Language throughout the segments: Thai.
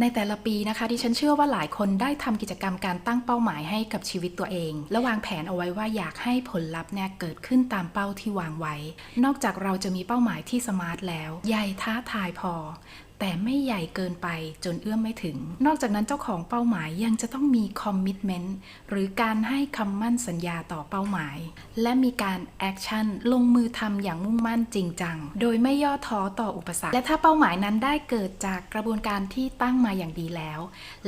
ในแต่ละปีนะคะที่ฉันเชื่อว่าหลายคนได้ทำกิจกรรมการตั้งเป้าหมายให้กับชีวิตตัวเอง และวางแผนเอาไว้ว่าอยากให้ผลลัพธ์เนี่ยเกิดขึ้นตามเป้าที่วางไว้ นอกจากเราจะมีเป้าหมายที่สมาร์ทแล้ว ใหญ่ท้าทายพอ แต่ไม่ใหญ่เกินไปจนเอื้อมไม่ถึง นอกจากนั้นเจ้าของเป้าหมายยังจะต้องมีคอมมิ t เมนต์หรือการให้คำมั่นสัญญาต่อเป้าหมาย และมีการแอคชั่นลงมือทำอย่างมุ่งมั่นจริงจัง โดยไม่ย่อท้อต่ออุปสรรค และถ้าเป้าหมายนั้นได้เกิดจากกระบวนการที่ตั้งมาอย่างดีแล้ว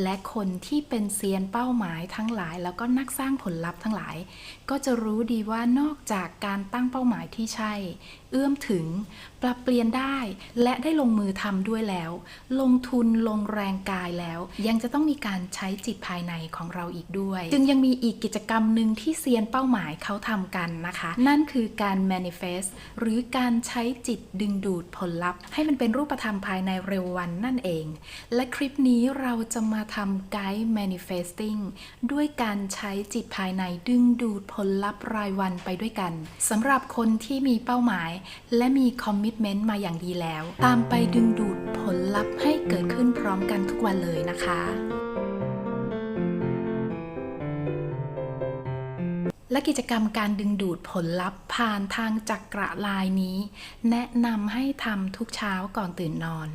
และคนที่เป็นเซียนเป้าหมายทั้งหลาย แล้วก็นักสร้างผลลัพธ์ทั้งหลาย ก็จะรู้ดีว่านอกจากการตั้งเป้าหมายที่ใช่เอื้อมถึง ปรับเปลี่ยนได้ และได้ลงมือทำด้วยแล้ว ลงทุนลงแรงกายแล้ว ยังจะต้องมีการใช้จิตภายในของเราอีกด้วย จึงยังมีอีกกิจกรรมหนึ่งที่เซียนเป้าหมายเขาทำกันนะคะ นั่นคือการ manifest หรือการใช้จิตดึงดูดผลลัพธ์ ให้มันเป็นรูปธรรมภายในเร็ววันนั่นเอง และคลิปนี้เราจะมาทำไกด์ manifesting ด้วยการใช้จิตภายในดึงดูดผลลัพธ์รายวันไปด้วยกันสำหรับคนที่มีเป้าหมายและมีคอมมิชเมนต์มาอย่างดีแล้ว ตามไปดึงดูดผลลัพธ์ให้เกิดขึ้นพร้อมกันทุกวันเลยนะคะ และกิจกรรมการดึงดูดผลลัพธ์ผ่านทางจักระลายนี้ แนะนำให้ทำทุกเช้าก่อนตื่นนอน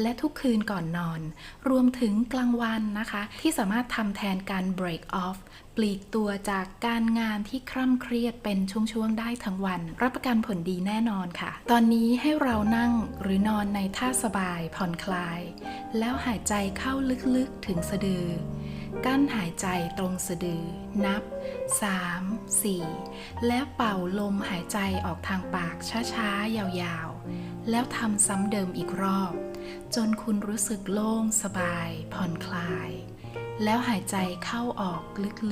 และทุกคืนก่อนนอน รวมถึงกลางวันนะคะ ที่สามารถทำแทนการ break off ปลีกตัวจากการงานที่คร่ำเครียดเป็นช่วงๆได้ทั้งวัน รับประกันผลดีแน่นอนค่ะ ตอนนี้ให้เรานั่งหรือนอนในท่าสบายผ่อนคลาย แล้วหายใจเข้าลึกๆถึงสะดือ กั้นหายใจตรงสะดือ นับ 3 4 แล้วเป่าลมหายใจออกทางปากช้าๆ ยาวๆ แล้วทำซ้ำเดิมอีกรอบ จนคุณรู้สึกโล่งสบาย ผ่อนคลาย แล้วหายใจเข้าออก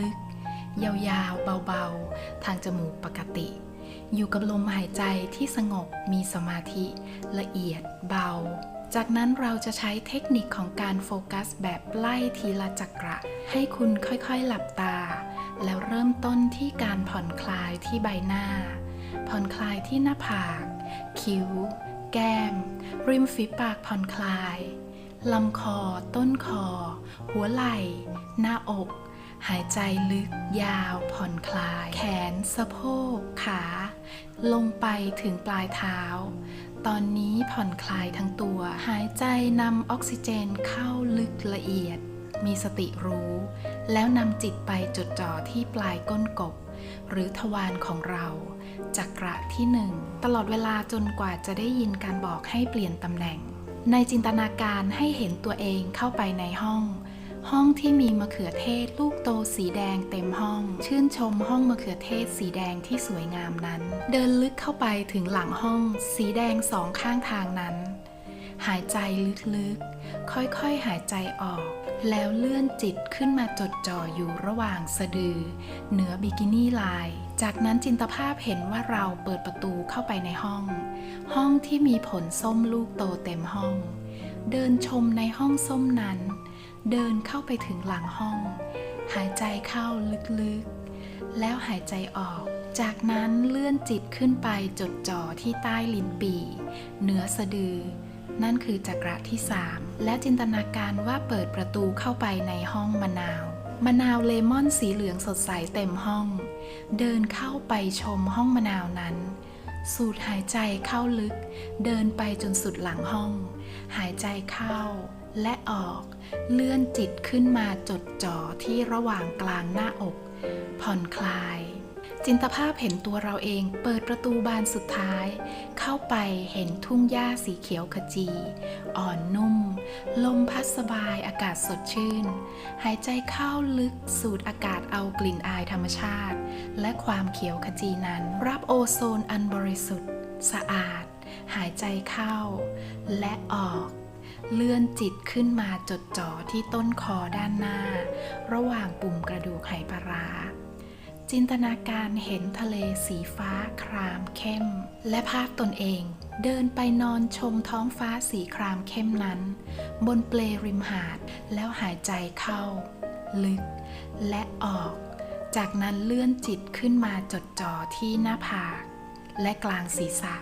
ลึกๆ ยาวๆ เบาๆ ทางจมูกปกติ อยู่กับลมหายใจที่สงบมีสมาธิ ละเอียดเบา จากนั้นเราจะใช้เทคนิคของการโฟกัสแบบไล่ทีละจักระ ให้คุณค่อยๆหลับตา แล้วเริ่มต้นที่การผ่อนคลายที่ใบหน้า ผ่อนคลายที่หน้าผาก คิ้ว แก้ม ริมฝีปากผ่อนคลายลำคอ ต้นคอ หัวไหล่ หน้าอก หายใจลึก ยาว ผ่อนคลาย แขน สะโพก ขา ลงไปถึงปลายเท้า ตอนนี้ผ่อนคลายทั้งตัว หายใจนำออกซิเจนเข้าลึกละเอียด มีสติรู้ แล้วนำจิตไปจดจ่อที่ปลายก้นกบ หรือทวารของเราจักระที่หนึ่งตลอดเวลาจนกว่าจะได้ยินการบอกให้เปลี่ยนตำแหน่ง ในจินตนาการให้เห็นตัวเองเข้าไปในห้อง ห้องที่มีมะเขือเทศลูกโตสีแดงเต็มห้อง ชื่นชมห้องมะเขือเทศสีแดงที่สวยงามนั้น เดินลึกเข้าไปถึงหลังห้อง สีแดงสองข้างทางนั้น หายใจลึกๆ ค่อยๆหายใจออก แล้วเลื่อนจิตขึ้นมาจดจ่ออยู่ระหว่างสะดือ เหนือบิกินี่ลาย จากนั้นจินตภาพเห็นว่าเราเปิดประตูเข้าไปในห้อง ห้องที่มีผลส้มลูกโตเต็มห้อง เดินชมในห้องส้มนั้น เดินเข้าไปถึงหลังห้อง หายใจเข้าลึกๆ แล้วหายใจออก จากนั้นเลื่อนจิตขึ้นไปจดจ่อที่ใต้ลิ้นปี่เหนือสะดือ นั่นคือจักระที่3และจินตนาการว่าเปิดประตูเข้าไปในห้องมะนาว มะนาวเลมอนสีเหลืองสดใสเต็มห้อง เดินเข้าไปชมห้องมะนาวนั้น สูดหายใจเข้าลึก เดินไปจนสุดหลังห้อง หายใจเข้าและออก เลื่อนจิตขึ้นมาจดจ่อที่ระหว่างกลางหน้าอก ผ่อนคลาย จินตภาพเห็นตัวเราเองเปิดประตูบานสุดท้าย เข้าไปเห็นทุ่งหญ้าสีเขียวขจี อ่อนนุ่ม ลมพัดสบายอากาศสดชื่น หายใจเข้าลึกสูดอากาศเอากลิ่นอายธรรมชาติ และความเขียวขจีนั้น รับโอโซนอันบริสุทธิ์ สะอาด หายใจเข้า และออกเลื่อนจิตขึ้นมาจดจ่อที่ต้นคอด้านหน้า ระหว่างปุ่มกระดูกไหปลาร้า จินตนาการเห็นทะเลสีฟ้าครามเข้ม และภาพตนเองเดินไปนอนชมท้องฟ้าสีครามเข้มนั้น บนเปลริมหาดแล้วหายใจเข้า ลึกและออก จากนั้นเลื่อนจิตขึ้นมาจดจ่อที่หน้าผากและกลางศีรษะ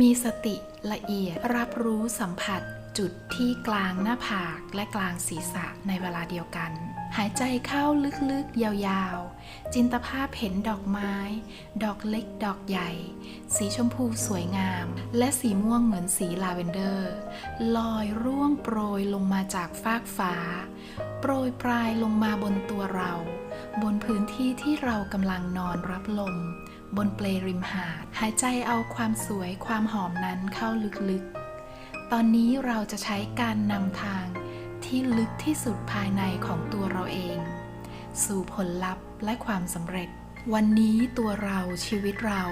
มีสติละเอียดรับรู้สัมผัสจุดที่กลางหน้าผากและกลางศีรษะในเวลาเดียวกัน หายใจเข้าลึกๆ ยาวๆ จินตภาพเห็นดอกไม้ ดอกเล็กดอกใหญ่ สีชมพูสวยงาม และสีม่วงเหมือนสีลาเวนเดอร์ ลอยร่วงโปรยลงมาจากฟากฟ้า โปรยปลายลงมาบนตัวเรา บนพื้นที่ที่เรากำลังนอนรับลม บนเปลริมหาด หายใจเอาความสวยความหอมนั้นเข้าลึกๆ ตอนนี้เราจะใช้การนำทาง ที่ลึกที่สุดภายในของตัวเราเอง สู่ผลลัพธ์และความสำเร็จ วันนี้ตัวเราชีวิตเรา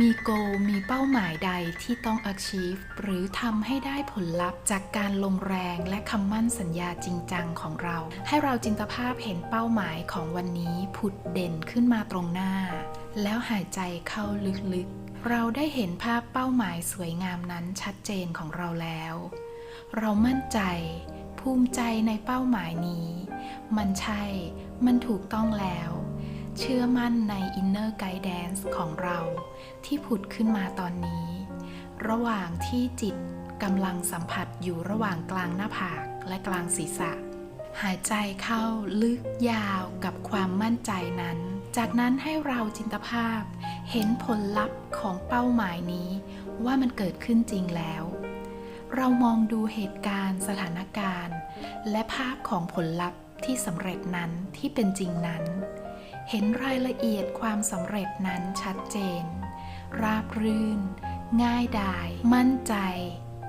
มีโกมีเป้าหมายใดที่ต้อง achieve หรือทำให้ได้ผลลัพธ์จากการลงแรงและคำมั่นสัญญาจริงจังของเรา ให้เราจินตภาพเห็นเป้าหมายของวันนี้ผุดเด่นขึ้นมาตรงหน้า แล้วหายใจเข้าลึกๆ เราได้เห็นภาพเป้าหมายสวยงามนั้นชัดเจนของเราแล้วเรามั่นใจ ภูมิใจในเป้าหมายนี้ มันใช่ มันถูกต้องแล้ว เชื่อมั่นใน Inner Guidance ของเราที่ผุดขึ้นมาตอนนี้ ระหว่างที่จิตกำลังสัมผัสอยู่ระหว่างกลางหน้าผากและกลางศีรษะ หายใจเข้าลึกยาวกับความมั่นใจนั้น จากนั้นให้เราจินตภาพ เห็นผลลัพธ์ของเป้าหมายนี้ว่ามันเกิดขึ้นจริงแล้ว เรามองดูเหตุการณ์ สถานการณ์ และภาพของผลลัพธ์ที่สำเร็จนั้นที่เป็นจริงนั้น เห็นรายละเอียดความสำเร็จนั้นชัดเจน ราบรื่น ง่ายดาย มั่นใจ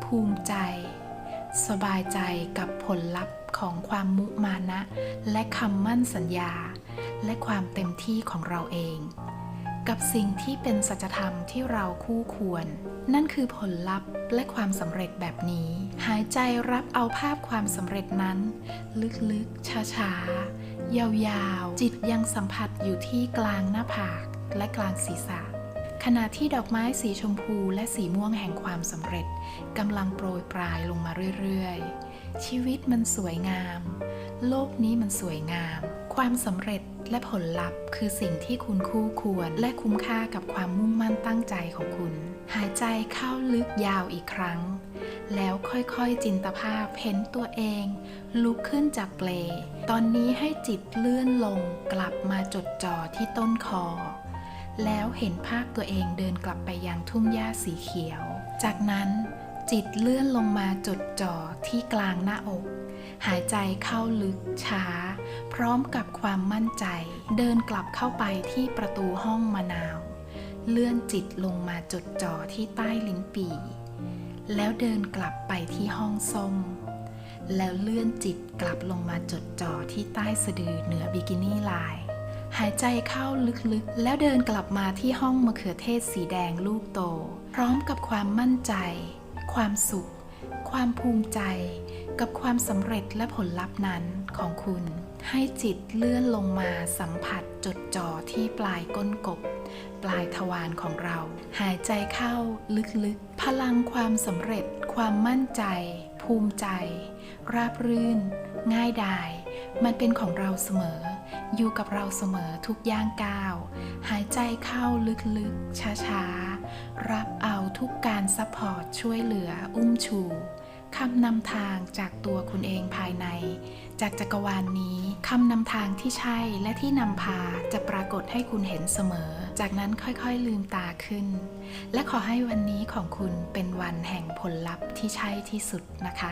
ภูมิใจ สบายใจกับผลลัพธ์ของความมุมานะ และคำมั่นสัญญา และความเต็มที่ของเราเอง กับสิ่งที่เป็นสัจธรรมที่เราคู่ควร นั่นคือผลลัพธ์และความสำเร็จแบบนี้ หายใจรับเอาภาพความสำเร็จนั้น ลึกๆ ช้าๆ ยาวๆ จิตยังสัมผัสอยู่ที่กลางหน้าผากและกลางศีรษะ ขณะที่ดอกไม้สีชมพูและสีม่วงแห่งความสำเร็จกำลังโปรยปลายลงมาเรื่อยๆ ชีวิตมันสวยงาม โลกนี้มันสวยงาม ความสำเร็จและผลลัพธ์ คือสิ่งที่คุณคู่ควร และคุ้มค่ากับความมุ่งมั่นตั้งใจของคุณ หายใจเข้าลึกยาวอีกครั้ง แล้วค่อยๆจินตภาพเห็นตัวเอง ลุกขึ้นจากเปล ตอนนี้ให้จิตเลื่อนลงกลับมาจดจ่อที่ต้นคอ แล้วเห็นภาพตัวเองเดินกลับไปยังทุ่งหญ้าสีเขียว จากนั้น จิตเลื่อนลงมาจดจ่อที่กลางหน้าอก หายใจเข้าลึกช้า พร้อมกับความมั่นใจ เดินกลับเข้าไปที่ประตูห้องมะนาว เลื่อนจิตลงมาจดจ่อที่ใต้ลิ้นปี่ แล้วเดินกลับไปที่ห้องส้ม แล้วเลื่อนจิตกลับลงมาจดจ่อที่ใต้สะดือเหนือบิกินี่ลาย หายใจเข้าลึกๆ แล้วเดินกลับมาที่ห้องมะเขือเทศสีแดงลูกโต พร้อมกับความมั่นใจ ความสุข ความภูมิใจ กับความสำเร็จและผลลัพธ์นั้นของคุณ ให้จิตเลื่อนลงมาสัมผัสจดจ่อที่ปลายก้นกบ ปลายทวารของเรา หายใจเข้าลึกๆ พลังความสำเร็จ ความมั่นใจ ภูมิใจ ราบรื่น ง่ายดาย มันเป็นของเราเสมอ อยู่กับเราเสมอทุกย่างก้าว หายใจเข้าลึกๆ ช้าๆ รับเอาทุกการซัพพอร์ตช่วยเหลืออุ้มชูคำนำทางจากตัวคุณเองภายใน จากจักรวาลนนี้คำนำทางที่ใช่และที่นำพาจะปรากฏให้คุณเห็นเสมอ จากนั้นค่อยๆลืมตาขึ้น และขอให้วันนี้ของคุณเป็นวันแห่งผลลัพธ์ที่ใช่ที่สุดนะคะ